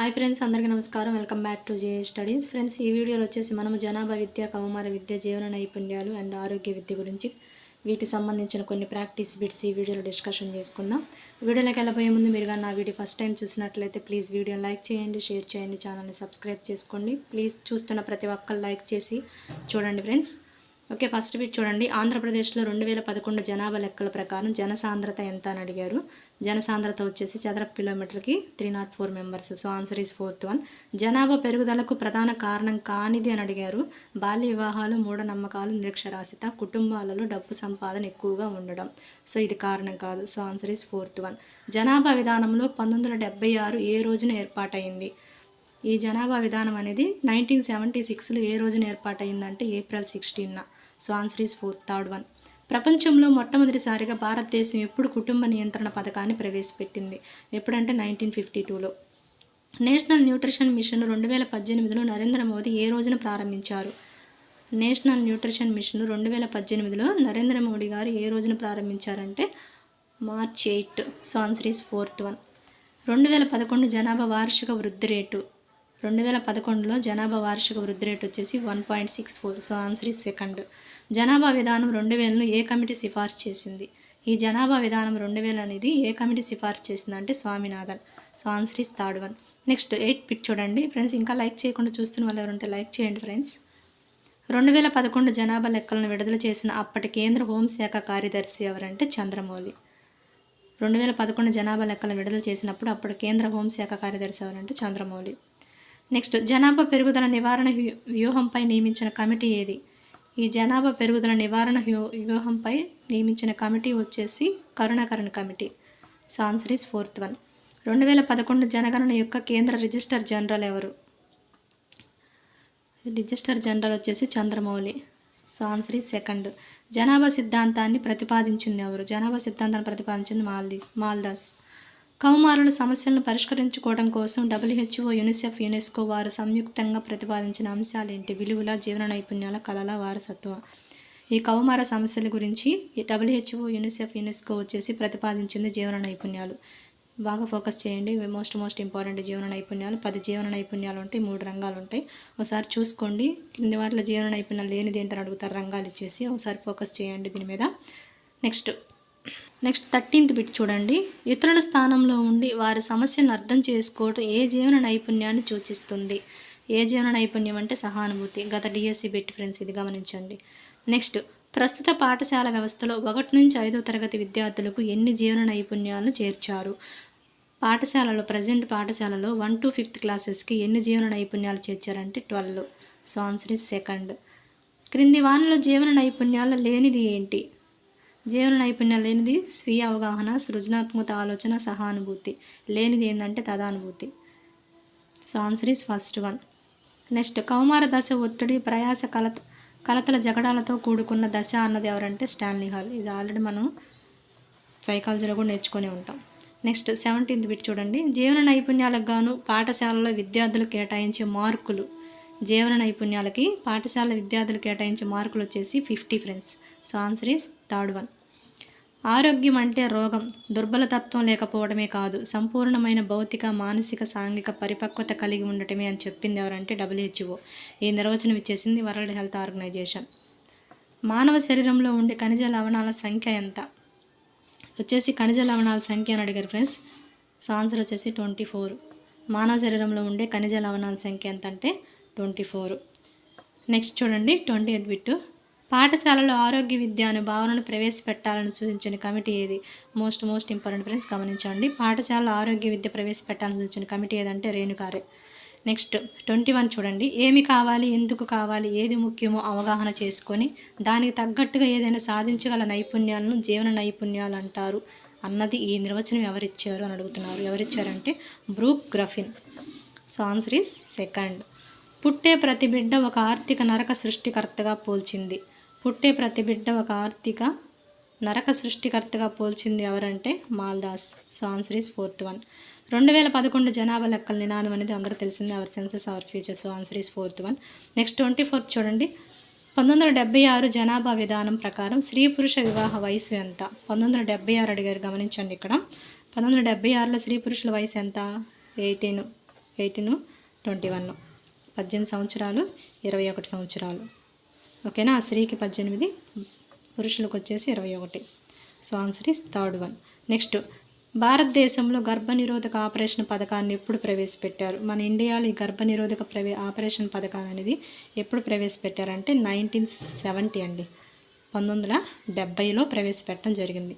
Hi friends అందరికీ నమస్కారం. Welcome back to J studies. Friends ఈ వీడియోలో వచ్చేసి మనము జనాభా విద్య కౌమార విద్య జీవన నైపుణ్యాలు అండ్ ఆరోగ్య విద్య గురించి వీటికి సంబంధించిన కొన్ని ప్రాక్టీస్ బిట్స్ ఈ వీడియోలో డిస్కషన్ చేసుకుందాం. వీడియోలోకి వెళ్ళబోయే ముందు మీరు కానీ నా వీడియో ఫస్ట్ టైం చూసినట్లయితే ప్లీజ్ వీడియోని లైక్ చేయండి షేర్ చేయండి ఛానల్ని సబ్స్క్రైబ్ చేసుకోండి. ప్లీజ్ చూస్తున్న ప్రతి ఒక్కరు లైక్ చేసి చూడండి ఫ్రెండ్స్. ఓకే ఫస్ట్ బిట్ చూడండి. ఆంధ్రప్రదేశ్లో రెండు వేల పదకొండు జనాభా లెక్కల ప్రకారం జనసాంద్రత ఎంత అని అడిగారు. జనసాంద్రత వచ్చేసి చదరపు కిలోమీటర్కి three naught four members so answer is fourth one జనాభా పెరుగుదలకు ప్రధాన కారణం కానిది అని అడిగారు. బాల్య వివాహాలు మూఢనమ్మకాలు నిరక్షరాస్యత కుటుంబాలలో డబ్బు సంపాదన ఎక్కువగా ఉండడం. సో ఇది కారణం కాదు. So answer is fourth one జనాభా విధానంలో పంతొమ్మిది వందల ఆరు ఏ రోజున ఏర్పాటైంది? ఈ జనాభా విధానం అనేది నైన్టీన్ సెవెంటీ సిక్స్లో ఏ రోజున ఏర్పాటైందంటే April సిక్స్టీన్న. So answer is fourth third one ప్రపంచంలో మొట్టమొదటిసారిగా భారతదేశం ఎప్పుడు కుటుంబ నియంత్రణ పథకాన్ని ప్రవేశపెట్టింది? ఎప్పుడంటే నైన్టీన్ ఫిఫ్టీ టూలో. నేషనల్ న్యూట్రిషన్ మిషన్ రెండు వేల పద్దెనిమిదిలో నరేంద్ర మోదీ ఏ రోజున ప్రారంభించారు? నేషనల్ న్యూట్రిషన్ మిషన్ రెండు వేల పద్దెనిమిదిలో నరేంద్ర మోడీ గారు ఏ రోజున ప్రారంభించారంటే March eight. So answer is fourth one రెండు వేల పదకొండు జనాభా వార్షిక వృద్ధి రేటు రెండు వేల పదకొండులో జనాభా వార్షిక వృద్ధి రేటు వచ్చేసి one point six four. So answer is second. జనాభా విధానం రెండు వేలను ఏ కమిటీ సిఫార్సు చేసింది? ఈ జనాభా విధానం రెండు వేలు అనేది ఏ కమిటీ సిఫార్సు చేసింది అంటే Swaminathan. So answer is third one. Next eight pic చూడండి. ఫ్రెండ్స్ ఇంకా లైక్ చేయకుండా చూస్తున్న వాళ్ళు ఎవరుంటే లైక్ చేయండి ఫ్రెండ్స్. రెండు వేల పదకొండు జనాభా లెక్కలను విడుదల చేసిన అప్పటి కేంద్ర హోంశాఖ కార్యదర్శి ఎవరంటే చంద్రమౌళి. రెండు వేల పదకొండు జనాభా లెక్కలను విడుదల చేసినప్పుడు అప్పుడు కేంద్ర హోంశాఖ కార్యదర్శి ఎవరంటే చంద్రమౌళి. నెక్స్ట్ జనాభా పెరుగుదల నివారణ వ్యూహంపై నియమించిన కమిటీ ఏది? ఈ జనాభా పెరుగుదల నివారణ వ్యూహంపై నియమించిన కమిటీ వచ్చేసి Karunakaran committee. So answer is fourth one. రెండు వేల పదకొండు జనగణన యొక్క కేంద్ర రిజిస్టర్ జనరల్ ఎవరు? రిజిస్టర్ జనరల్ వచ్చేసి Chandramouli. So answer is second. జనాభా సిద్ధాంతాన్ని ప్రతిపాదించింది ఎవరు? జనాభా సిద్ధాంతాన్ని ప్రతిపాదించింది మాల్దీస్ మాల్దాస్. కౌమారుల సమస్యలను పరిష్కరించుకోవడం కోసం డబ్ల్యూహెచ్ఓ యునిసెఫ్ యునెస్కో వారు సంయుక్తంగా ప్రతిపాదించిన అంశాలు ఏంటి విలువల జీవన నైపుణ్యాల కళల వారసత్వం. ఈ కౌమార సమస్యల గురించి ఈ డబ్ల్యూహెచ్ఓ యునిసెఫ్ యునెస్కో వచ్చేసి ప్రతిపాదించింది జీవన నైపుణ్యాలు. బాగా ఫోకస్ చేయండి. మోస్ట్ మోస్ట్ ఇంపార్టెంట్ జీవన నైపుణ్యాలు. పది జీవన నైపుణ్యాలు ఉంటాయి మూడు రంగాలు ఉంటాయి. ఒకసారి చూసుకోండి. కింది వాటిలో జీవన నైపుణ్యాలు లేనిది ఏంటని అడుగుతారు. రంగాలు ఇచ్చేసి ఒకసారి ఫోకస్ చేయండి దీని మీద. నెక్స్ట్. నెక్స్ట్ థర్టీన్త్ బిట్ చూడండి. ఇతరుల స్థానంలో ఉండి వారి సమస్యలను అర్థం చేసుకోవటం ఏ జీవన నైపుణ్యాన్ని సూచిస్తుంది? ఏ జీవన నైపుణ్యం అంటే సహానుభూతి. గత డిఎస్సి బిట్ ఫ్రెండ్స్ ఇది గమనించండి. నెక్స్ట్ ప్రస్తుత పాఠశాల వ్యవస్థలో ఒకటి నుంచి ఐదో తరగతి విద్యార్థులకు ఎన్ని జీవన నైపుణ్యాలను చేర్చారు? పాఠశాలలో ప్రజెంట్ పాఠశాలలో వన్ టు ఫిఫ్త్ క్లాసెస్కి ఎన్ని జీవన నైపుణ్యాలు చేర్చారంటే twelve. So answer is second. క్రింది వానలో జీవన నైపుణ్యాలు లేనిది ఏంటి? జీవన నైపుణ్యం లేనిది స్వీయ అవగాహన సృజనాత్మక ఆలోచన సహానుభూతి. లేనిది ఏంటంటే తదానుభూతి. So answer is first one next కౌమార దశ ఒత్తిడి ప్రయాస కలత కలతల జగడాలతో కూడుకున్న దశ అన్నది ఎవరంటే స్టాన్లీ హాల్. ఇది ఆల్రెడీ మనం సైకాలజీలో కూడా నేర్చుకొని ఉంటాం. నెక్స్ట్ సెవెంటీన్త్ బిట్ చూడండి. జీవన నైపుణ్యాలకు గాను పాఠశాలలో విద్యార్థులు కేటాయించే మార్కులు. జీవన నైపుణ్యాలకి పాఠశాల విద్యార్థులు కేటాయించే మార్కులు వచ్చేసి fifty friends. So answer is third one. ఆరోగ్యం అంటే రోగం. దుర్బలతత్వం లేకపోవడమే కాదు సంపూర్ణమైన భౌతిక మానసిక సాంఘిక పరిపక్వత కలిగి ఉండటమే అని చెప్పింది ఎవరంటే డబ్ల్యూహెచ్ఓ. ఈ నిర్వచనం ఇచ్చేసింది వరల్డ్ హెల్త్ ఆర్గనైజేషన్. మానవ శరీరంలో ఉండే ఖనిజ లవణాల సంఖ్య ఎంత? వచ్చేసి ఖనిజ లవణాల సంఖ్య అని అడిగారు ఫ్రెండ్స్. సో ఆన్సర్ వచ్చేసి ట్వంటీ ఫోర్. మానవ శరీరంలో ఉండే ఖనిజ లవణాల సంఖ్య ఎంత అంటే ట్వంటీ ఫోర్. నెక్స్ట్ చూడండి ట్వంటీ ఎయిత్ బిట్టు. పాఠశాలలో ఆరోగ్య విద్య అనే భావనను ప్రవేశపెట్టాలని సూచించిన కమిటీ ఏది? మోస్ట్ మోస్ట్ ఇంపార్టెంట్ ఫ్రెండ్స్ గమనించండి. పాఠశాలలో ఆరోగ్య విద్య ప్రవేశపెట్టాలని సూచించిన కమిటీ ఏదంటే రేణుకారే. నెక్స్ట్ ట్వంటీ వన్ చూడండి. ఏమి కావాలి ఎందుకు కావాలి ఏది ముఖ్యమో అవగాహన చేసుకొని దానికి తగ్గట్టుగా ఏదైనా సాధించగల నైపుణ్యాలను జీవన నైపుణ్యాలు అంటారు అన్నది ఈ నిర్వచనం ఎవరిచ్చారు అని అడుగుతున్నారు. ఎవరిచ్చారంటే Brook Griffin. So answer is second. పుట్టే ప్రతి బిడ్డ ఒక ఆర్థిక నరక సృష్టికర్తగా పోల్చింది. పుట్టే ప్రతి బిడ్డ ఒక ఆర్థిక నరక సృష్టికర్తగా పోల్చింది ఎవరంటే Malthus. So answer is fourth one. రెండు వేల పదకొండు జనాభా లెక్కల నినాదం అనేది అందరూ తెలిసింది our census our future. So answer is fourth one. Next twenty fourth చూడండి. పంతొమ్మిది వందల డెబ్బై ఆరు జనాభా విధానం ప్రకారం స్త్రీ పురుష వివాహ వయసు ఎంత? పంతొమ్మిది వందల డెబ్బై ఆరు అడిగారు గమనించండి ఇక్కడ. పంతొమ్మిది వందల డెబ్బై ఆరులో స్త్రీ పురుషుల వయసు ఎంత? Eighteen eighteen twenty one. పద్దెనిమిది సంవత్సరాలు ఇరవై ఒకటి సంవత్సరాలు. ఓకేనా? స్త్రీకి పద్దెనిమిది పురుషులకు వచ్చేసి ఇరవై ఒకటి. So answer is third one. Next భారతదేశంలో గర్భనిరోధక ఆపరేషన్ పథకాన్ని ఎప్పుడు ప్రవేశపెట్టారు? మన ఇండియాలో ఈ గర్భనిరోధక ప్రవే ఆపరేషన్ పథకాన్ని అనేది ఎప్పుడు ప్రవేశపెట్టారంటే నైన్టీన్ సెవెంటీ అండి. పంతొమ్మిది వందల డెబ్బైలో ప్రవేశపెట్టడం జరిగింది.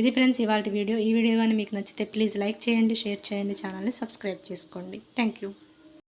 ఇది ఫ్రెండ్స్ ఇవాళ వీడియో. ఈ వీడియో కానీ మీకు నచ్చితే ప్లీజ్ లైక్ చేయండి షేర్ చేయండి ఛానల్ని సబ్స్క్రైబ్ చేసుకోండి. Thank you.